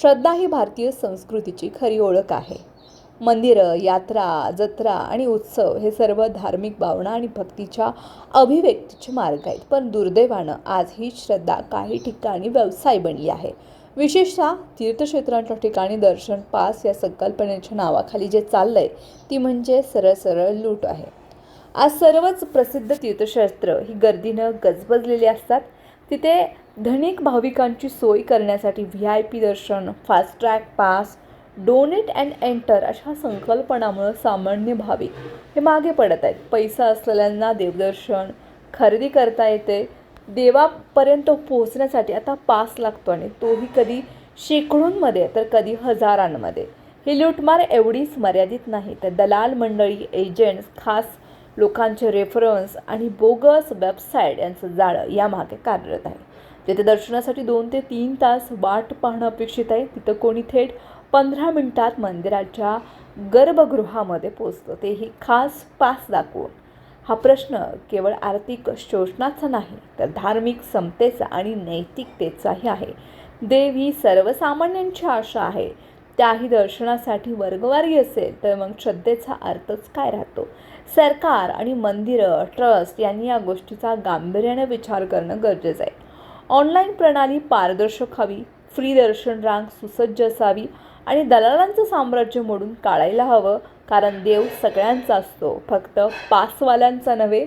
श्रद्धा ही भारतीय संस्कृतीची खरी ओळख आहे. मंदिरं यात्रा जत्रा आणि उत्सव हे सर्व धार्मिक भावना आणि भक्तीच्या अभिव्यक्तीचे मार्ग आहेत. पण दुर्दैवानं आज ही श्रद्धा काही ठिकाणी व्यवसाय बनली आहे. विशेषतः तीर्थक्षेत्रांच्या ठिकाणी दर्शन पास या संकल्पनेच्या नावाखाली जे चाललं आहे ती म्हणजे सरळ सरळ लूट आहे. आज सर्वच प्रसिद्ध तीर्थक्षेत्र ही गर्दीनं गजबजलेली असतात. तिथे धनिक भाविकांची सोय करण्यासाठी V I P darshan fast track pass donate and enter अशा संकल्पनामुळं सामान्य भाविक हे मागे पडत आहेत. पैसा असलेल्यांना देवदर्शन खरेदी करता येते. देवापर्यंत पोहोचण्यासाठी आता पास लागतो आणि तोही कधी शेकडोंमध्ये तर कधी हजारांमध्ये. ही लूटमार एवढीच मर्यादित नाही. तर दलाल मंडळी एजंट्स खास लोकांचे रेफरन्स आणि बोगस वेबसाईट यांचं जाळं यामागे कार्यरत आहे. तिथे दर्शनासाठी दोन ते तीन तास वाट पाहणं अपेक्षित आहे तिथं कोणी थेट पंधरा मिनटात मंदिराच्या गर्भगृहामध्ये पोचतं तेही खास पास दाखवून. हा प्रश्न केवळ आर्थिक शोषणाचा नाही तर धार्मिक समतेचा आणि नैतिकतेचाही आहे. देव ही सर्वसामान्यांची आशा आहे त्याही दर्शनासाठी वर्गवारी असेल तर मग श्रद्धेचा अर्थच काय राहतो? सरकार आणि मंदिरं ट्रस्ट यांनी या गोष्टीचा गांभीर्याने विचार करणं गरजेचं आहे. ऑनलाईन प्रणाली पारदर्शक हवी फ्री दर्शन रांग सुसज्ज असावी आणि दलालांचं साम्राज्य मोडून काढायला हवं कारण देव सगळ्यांचा असतो फक्त पासवाल्यांचा नव्हे